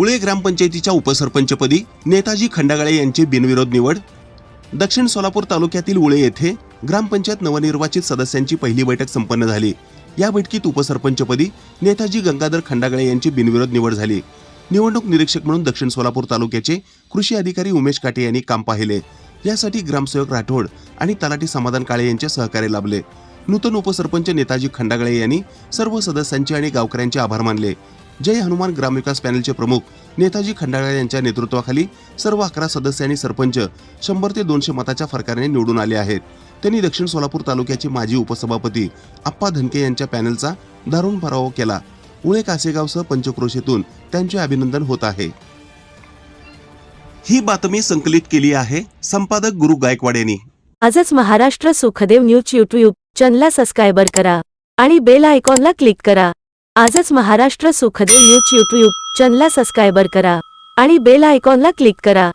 उळे ग्रामपंचायतीच्या उपसरपंचपदी नेताजी खंडागळे यांची बिनविरोध निवड. दक्षिण सोलापूर तालुक्यातील उळे येथे ग्रामपंचायत नवनिर्वाचित सदस्यांची पहिली बैठक संपन्न झाली. या बैठकीत उपसरपंचपदी नेताजी गंगाधर खंडागळे यांची बिनविरोध निवड झाली. निवडणूक निरीक्षक म्हणून दक्षिण सोलापूर तालुक्याचे कृषी अधिकारी उमेश काटे यांनी काम पाहिले. यासाठी ग्रामसेवक राठोड आणि तलाठी समाधान काळे यांचे सहकार्य लाभले. नूतन उपसरपंच नेताजी खंडागळे यांनी सर्व सदस्यांचे आणि गावकऱ्यांचे आभार मानले. जय हनुमान ग्रामविकास पॅनलचे प्रमुख नेताजी खंडाळे यांच्या नेतृत्वाखाली सर्व अकरा सदस्य आणि सरपंच शंभर ते दोनशे मताच्या फरकाने निवडून आले आहेत. त्यांनी दक्षिण सोलापूर तालुक्याचे माजी उपसभापती आप्पा धनके यांच्या पॅनलचा दारुण पराभव केला. उळे कासेगावसह पंचक्रोशीतून त्यांचे अभिनंदन होत आहे. ही बातमी संकलित केली आहे संपादक गुरु गायकवाड यांनी. आजच महाराष्ट्र सुखदेव न्यूज यूट्यूब चॅनलला सबस्क्राईबर करा आणि बेल आयकॉनला क्लिक करा. आजच महाराष्ट्र सुखदेव न्यूज यूट्यूब चॅनलला सबस्क्रायबर करा आणि बेल आयकॉनला क्लिक करा.